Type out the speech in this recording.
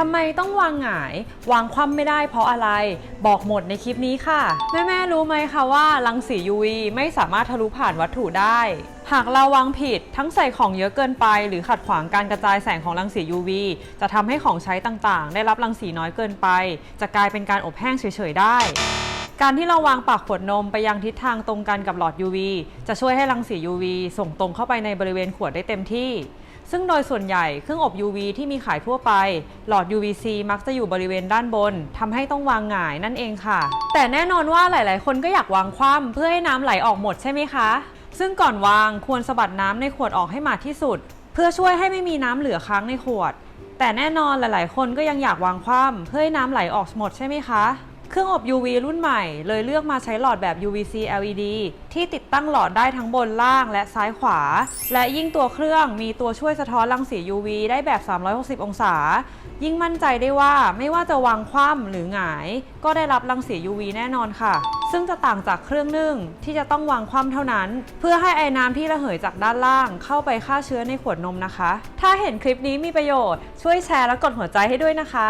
ทำไมต้องวางหงาย วางคว่ำไม่ได้เพราะอะไร บอกหมดในคลิปนี้ค่ะ แม่ๆรู้ไหมคะว่ารังสี UV ไม่สามารถทะลุผ่านวัตถุได้ หากเราวางผิดทั้งใส่ของเยอะเกินไป หรือขัดขวางการกระจายแสงของรังสี UV จะทำให้ของใช้ต่างๆ ได้รับรังสีน้อยเกินไป จะกลายเป็นการอบแห้งเฉยๆ ได้การที่เราวางปากขวดนมไปยังทิศทางตรงกันกับหลอด UV จะช่วยให้รังสี UV ส่งตรงเข้าไปในบริเวณขวดได้เต็มที่ ซึ่งโดยส่วนใหญ่เครื่องอบ UV ที่มีขายทั่วไป หลอด UVC มักจะอยู่บริเวณด้านบนทำให้ต้องวางหงายนั่นเองค่ะ แต่แน่นอนว่าหลาย ๆ คนก็อยากวางคว่ำเพื่อให้น้ำไหลออกหมดใช่ไหมคะ ซึ่งก่อนวางควรสะบัดน้ำในขวดออกให้มากที่สุด เพื่อช่วยให้ไม่มีน้ำเหลือค้างในขวด แต่แน่นอนหลาย ๆ คนก็ยังอยากวางคว่ำเพื่อให้น้ำไหลออกหมดใช่ไหมคะ เครื่องอบ UV รุ่นใหม่ เลยเลือกมาใช้หลอดแบบ UVC LED ที่ติดตั้งหลอดได้ทั้งบนล่างและซ้ายขวา และยิ่งตัวเครื่องมีตัวช่วยสะท้อนรังสี UV ได้แบบ 360 องศา ยิ่งมั่นใจได้ว่าไม่ว่าจะวางคว่ำหรือหงาย ก็ได้รับรังสี UV แน่นอนค่ะ ซึ่งจะต่างจากเครื่องนึ่งที่จะต้องวางคว่ำเท่านั้น เพื่อให้ไอ้น้ำที่ระเหยจากด้านล่าง เข้าไปฆ่าเชื้อในขวดนมนะคะ ถ้าเห็นคลิปนี้มีประโยชน์ช่วยแชร์และกดหัวใจให้ด้วยนะคะ